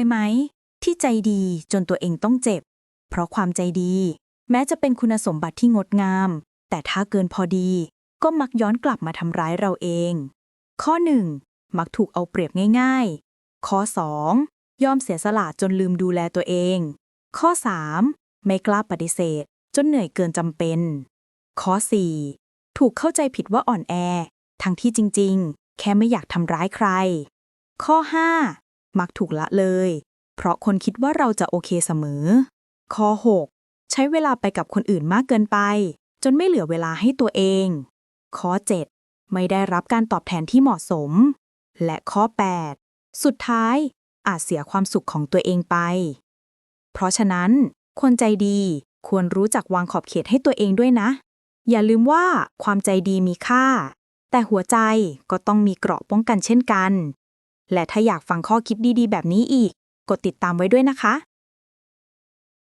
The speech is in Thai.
ยไหม ที่ใจดีจนตัวเองต้องเจ็บ เพราะความใจดี แม้จะเป็นคุณสมบัติที่งดงาม แต่ถ้าเกินพอดี ก็มักย้อนกลับมาทำร้ายเราเอง ข้อ 1. มักถูกเอาเปรียบง่ายๆ ข้อ 2. ยอมเสียสละจนลืมดูแลตัวเอง ข้อ 3. ไม่กล้าปฏิเสธ จนเหนื่อยเกินจำเป็น ข้อ 4. ถูกเข้าใจผิดว่าอ่อนแอ ทั้งที่จริง ๆ แค่ไม่อยากทำร้ายใคร ข้อ 5. มักถูกละเลย เพราะคนคิดว่าเราจะโอเคเสมอ ข้อ 6. ใช้เวลาไปกับคนอื่นมากเกินไป จนไม่เหลือเวลาให้ตัวเอง ข้อ 7. ไม่ได้รับการตอบแทนที่เหมาะสม และข้อ 8. สุดท้ายอาจเสียความสุขของตัวเองไป เพราะฉะนั้น คนใจดีควรรู้จักวางขอบเขตให้ตัวเองด้วยนะ อย่าลืมว่าความใจดีมีค่า แต่หัวใจก็ต้องมีเกราะป้องกันเช่นกัน และถ้าอยากฟังข้อคิดดีๆ แบบนี้อีก กดติดตามไว้ด้วยนะคะ